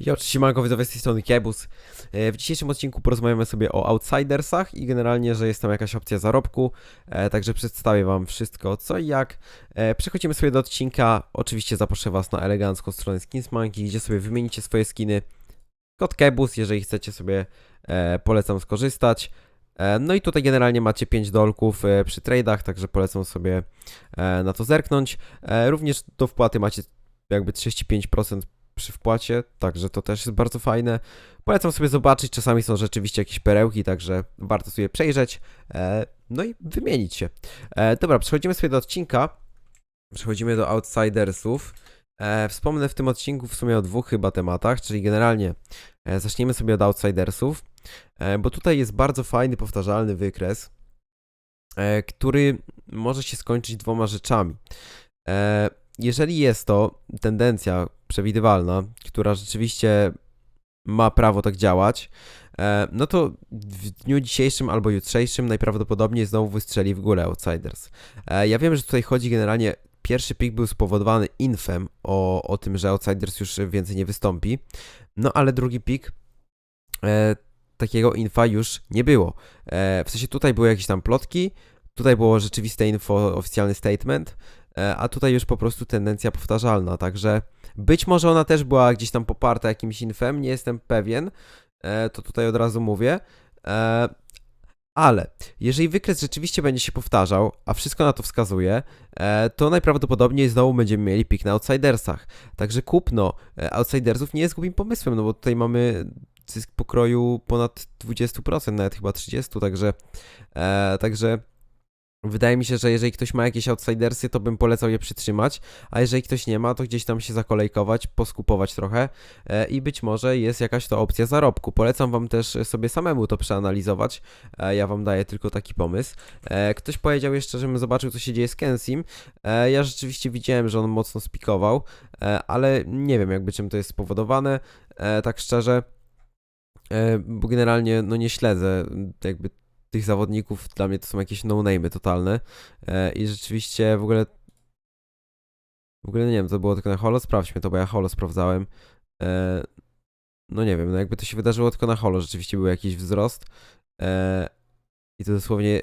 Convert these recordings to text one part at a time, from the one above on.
Ja oczywiście Manko widzowie z tej strony Kiebus. E, W dzisiejszym odcinku porozmawiamy sobie o outsidersach i generalnie, że jest tam jakaś opcja zarobku, e, także przedstawię wam wszystko co i jak. E, Przechodzimy sobie do odcinka, oczywiście zaproszę was na elegancką stronę Skinsmanki, gdzie sobie wymienicie swoje skiny. Kod Kebus, jeżeli chcecie sobie, polecam skorzystać. No i tutaj generalnie macie 5 dolków przy tradeach, także polecam sobie na to zerknąć. Również do wpłaty macie jakby 35% przy wpłacie, także to też jest bardzo fajne. Polecam sobie zobaczyć, czasami są rzeczywiście jakieś perełki, także warto sobie przejrzeć, e, no i wymienić się. E, dobra, przechodzimy sobie do odcinka, przechodzimy do Outsidersów. E, wspomnę w tym odcinku w sumie o dwóch chyba tematach, czyli generalnie zaczniemy sobie od Outsidersów, bo tutaj jest bardzo fajny, powtarzalny wykres, który może się skończyć dwoma rzeczami. Jeżeli jest to tendencja przewidywalna, która rzeczywiście ma prawo tak działać, e, no to w dniu dzisiejszym albo jutrzejszym najprawdopodobniej znowu wystrzeli w górę Outsiders. E, Ja wiem, że tutaj chodzi generalnie, pierwszy pik był spowodowany infem o, o tym, że Outsiders już więcej nie wystąpi, no ale drugi pik e, takiego infa już nie było. E, w sensie tutaj były jakieś tam plotki, tutaj było rzeczywiste info, oficjalny statement, a tutaj już po prostu tendencja powtarzalna, także być może ona też była gdzieś tam poparta jakimś infem, nie jestem pewien, e, to tutaj od razu mówię, e, ale jeżeli wykres rzeczywiście będzie się powtarzał, a wszystko na to wskazuje, e, to najprawdopodobniej znowu będziemy mieli pik na outsidersach. Także kupno e, outsidersów nie jest głupim pomysłem, no bo tutaj mamy zysk pokroju ponad 20%, nawet chyba 30%, także, e, także wydaje mi się, że jeżeli ktoś ma jakieś outsidersy, to bym polecał je przytrzymać, a jeżeli ktoś nie ma, to gdzieś tam się zakolejkować, poskupować trochę e, i być może jest jakaś to opcja zarobku. Polecam wam też sobie samemu to przeanalizować, e, ja wam daję tylko taki pomysł. E, ktoś powiedział jeszcze, żebym zobaczył, co się dzieje z Kensim. E, ja rzeczywiście widziałem, że on mocno spikował, e, ale nie wiem jakby czym to jest spowodowane, e, tak szczerze. E, bo generalnie no nie śledzę jakby tych zawodników, dla mnie to są jakieś no-name'y totalne. E, i rzeczywiście w ogóle w ogóle nie wiem, to było tylko na holo, sprawdźmy to, bo ja holo sprawdzałem. E, no nie wiem, no jakby to się wydarzyło tylko na holo, rzeczywiście był jakiś wzrost. E, i to dosłownie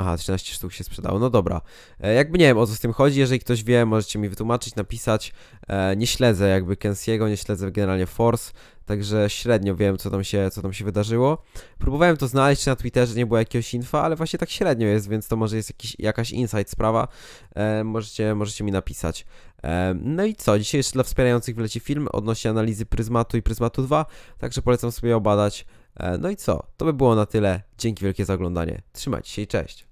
Aha, 13 sztuk się sprzedało. No dobra. E, jakby nie wiem o co z tym chodzi. Jeżeli ktoś wie, możecie mi wytłumaczyć, napisać. E, nie śledzę jakby Kensiego, nie śledzę generalnie Force, także średnio wiem, co tam się, co tam się wydarzyło. Próbowałem to znaleźć na Twitterze, nie było jakiegoś infa, ale właśnie tak średnio jest, więc to może jest jakiś, jakaś insight sprawa. E, możecie, możecie mi napisać. No i co? Dzisiaj jeszcze dla wspierających wleci film odnośnie analizy Pryzmatu i Pryzmatu 2, także polecam sobie obadać. No i co? To by było na tyle. Dzięki wielkie za oglądanie. Trzymajcie się i cześć.